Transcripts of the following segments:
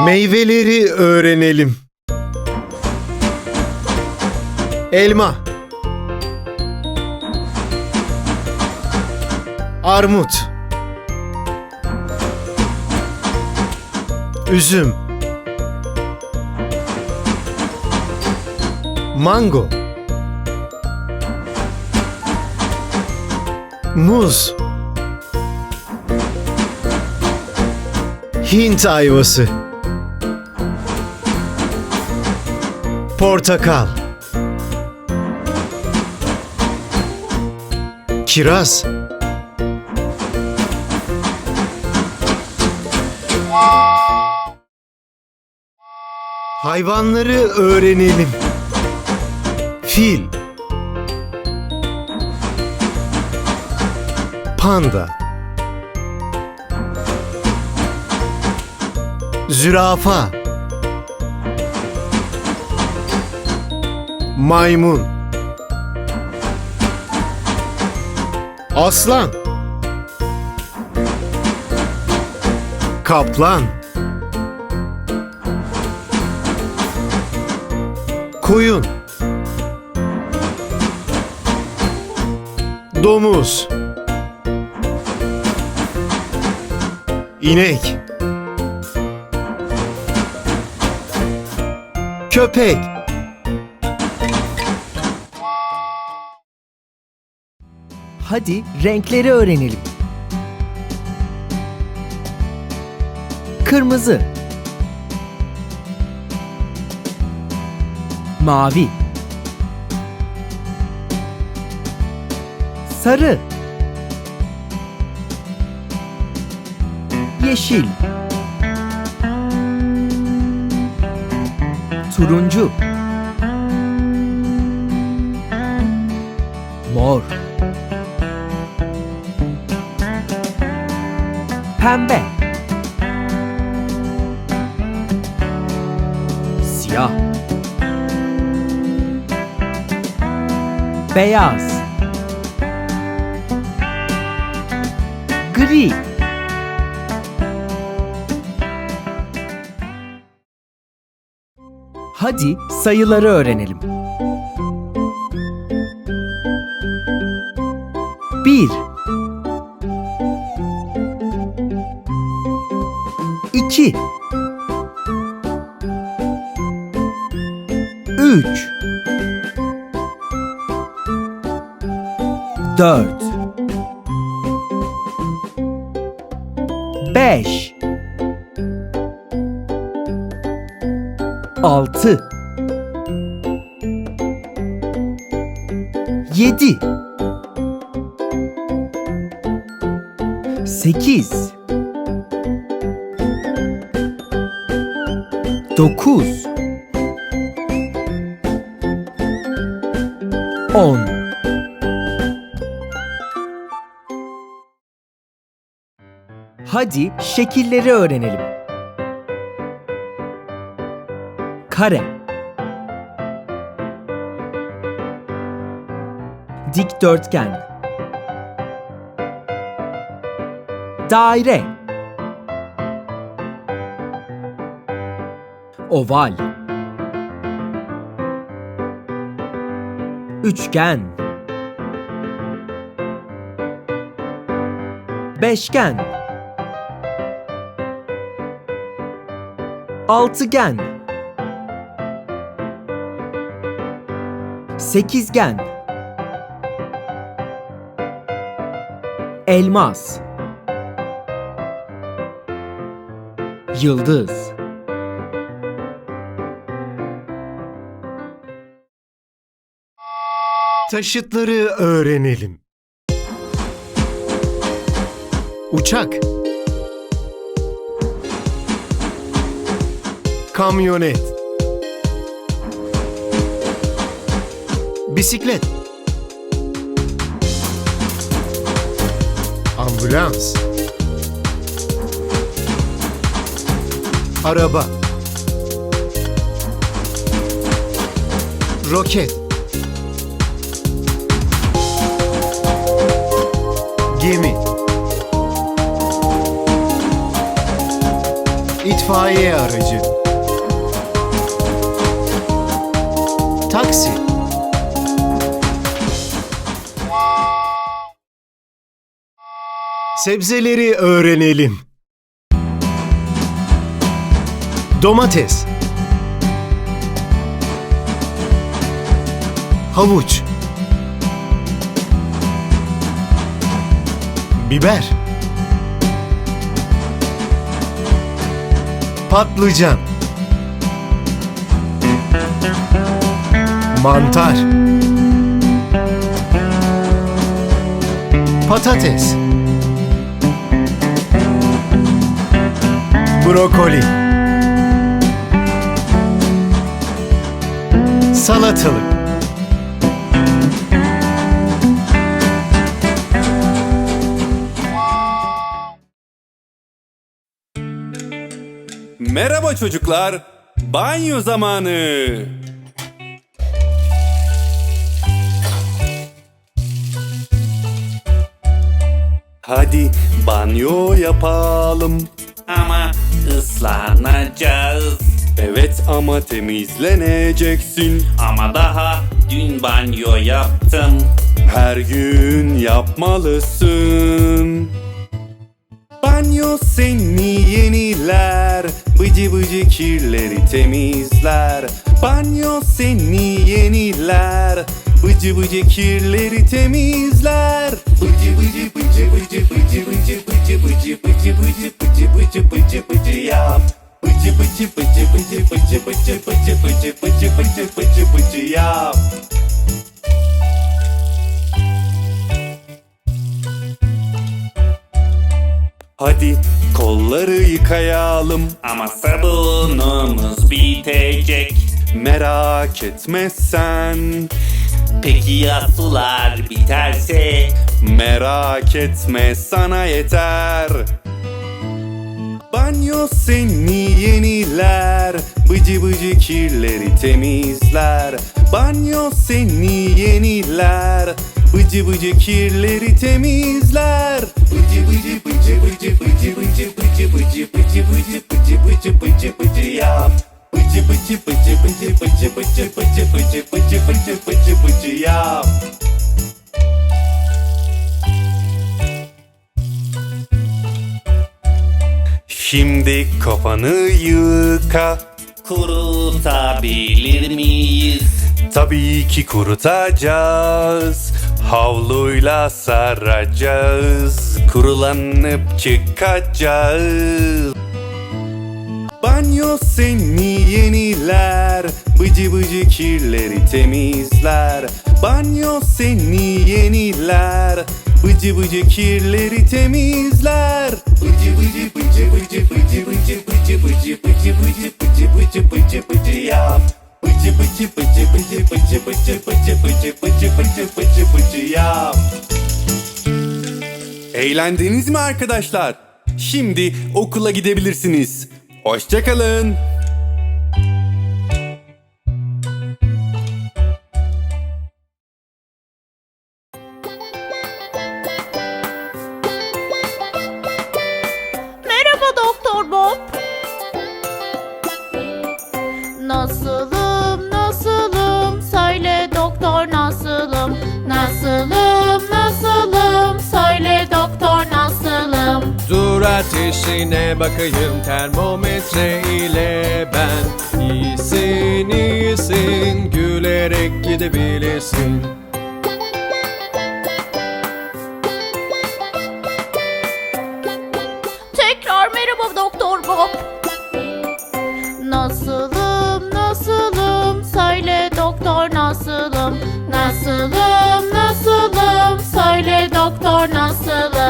Meyveleri öğrenelim. Elma. Armut. Üzüm. Mango. Muz. Hint ayvası. Portakal. Kiraz. Hayvanları öğrenelim. Fil. Panda. Zürafa. Maymun. Aslan. Kaplan. Koyun. Domuz. İnek. Köpek. Hadi renkleri öğrenelim. Kırmızı. Mavi. Sarı. Yeşil. Turuncu. Mor. Pembe. Siyah. Beyaz. Gri. Hadi sayıları öğrenelim. Bir. İki. Üç. Dört. Beş. Altı. Yedi. Sekiz. Dokuz. On. Hadi şekilleri öğrenelim. Kare. Dikdörtgen. Daire. Oval. Üçgen. Beşgen. Altıgen. Sekizgen. Elmas. Yıldız. Taşıtları öğrenelim. Uçak. Kamyonet. Bisiklet. Ambulans. Araba. Roket. Gemi. İtfaiye aracı. Taksi. Sebzeleri öğrenelim. Domates. Havuç. Biber. Patlıcan. Mantar. Patates. Brokoli. Salatalık. Merhaba çocuklar. Banyo zamanı. Hadi banyo yapalım. Ama ıslanacağız. Evet ama temizleneceksin. Ama daha dün banyo yaptım. Her gün yapmalısın. Banyo seni yeniler, bıcı bıcı kirleri temizler. Banyo seni yeniler, bıcı bıcı kirleri temizler. Bıcı bıcı bıcı bıcı bıcı bıcı bıcı bıcı bıcı bıcı bıcı bıcı bıcı bıcı yap. Bıcı bıcı bıcı bıcı bıcı bıcı bıcı bıcı bıcı bıcı bıcı bıcı yap. Hadi kolları yıkayalım. Ama sabunumuz bitecek. Merak etme sen. Peki ya sular biterse? Merak etme sana yeter. Banyo seni yeniler, bıcı bıcı kirleri temizler. Banyo seni yeniler, bıcı bıcı kirleri temizler. Bıcı bıcı bıcı bıcı bıcı bıcı bıcı bıcı bıcı bıcı bıcı bıcı bıcı bıcı yap. Bıcı bıcı bıcı bıcı bıcı bıcı bıcı bıcı bıcı bıcı bıcı bıcı yap. Şimdi kafanı yıka. Kurutabilir miyiz? Tabii ki kurutacağız. Havluyla saracağız. Kurulanıp çıkacağız. Banyo seni yeniler, bıcı bıcı kirleri temizler. Banyo seni yeniler, bıcı bıcı kirleri temizler. Bıcı bıcı bıcı bıcı bıcı bıcı bıcı bıcı bıcı bıcı bıcı bıcı. Bıcı bıcı bıcı bıcı bıcı bıcı bıcı bıcı bıcı bıcı bıcı yap. Eğlendiniz mi arkadaşlar? Şimdi okula gidebilirsiniz. Hoşçakalın. Ateşine bakayım termometre ile ben. İyisin iyisin gülerek gidebilirsin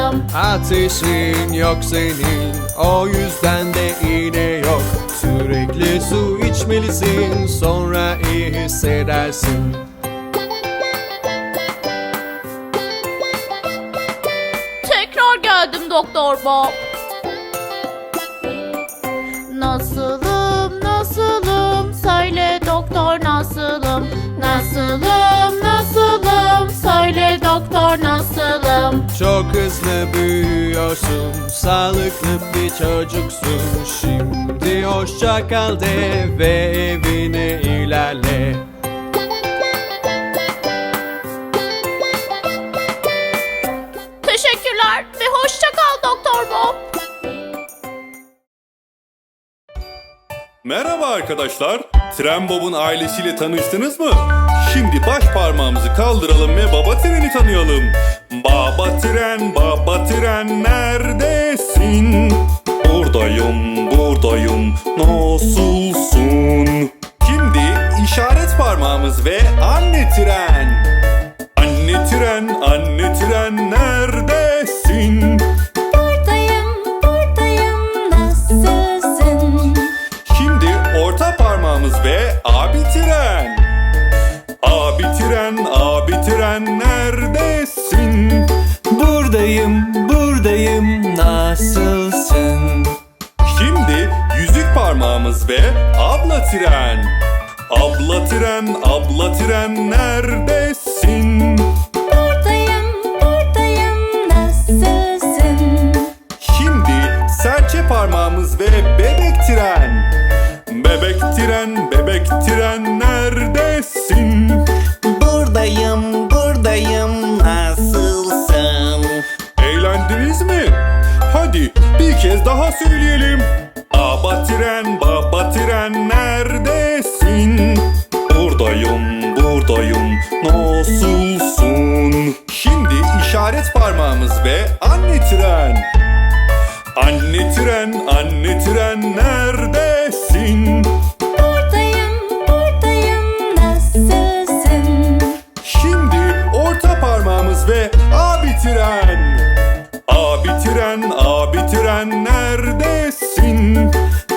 nasılım? Ateşin yok senin o yüzden de iğne yok Sürekli su içmelisin sonra iyi hissedersin Tekrar geldim Doktor Bob. Nasılım, nasılım? Söyle doktor nasılım? Nasılım, nasılım? Çok hızlı büyüyorsun sağlıklı bir çocuksun Şimdi hoşça kal de ve evine ilerle Teşekkürler ve hoşça kal Doktor Bob. Merhaba arkadaşlar. Tren Bob'un ailesiyle tanıştınız mı? Şimdi baş parmağımızı kaldıralım ve Baba Tren'i tanıyalım. Baba Tren, Baba Tren neredesin? Buradayım, buradayım. Nasılsın? Şimdi işaret parmağımız ve anne tren. Anne tren, anne tren tren. Abla tren, abla tren neredesin? Buradayım, buradayım, nasılsın? Şimdi serçe parmağımız ve bebek tren. Bebek tren, bebek tren neredesin? Buradayım, buradayım, nasılsın? Eğlendiniz mi? Hadi bir kez daha söyleyelim. Baba tren, baba tren neredesin? Buradayım, buradayım, nasılsın? Şimdi işaret parmağımız ve anne tren. Anne tren, anne tren neredesin? Buradayım, buradayım, nasılsın? Şimdi orta parmağımız ve abi tren. Abi tren, abi tren neredesin?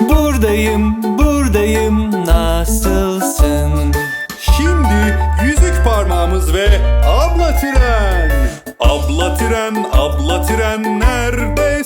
Buradayım, buradayım, nasılsın? Şimdi yüzük parmağımız ve abla tren. Abla tren, abla tren neredesin?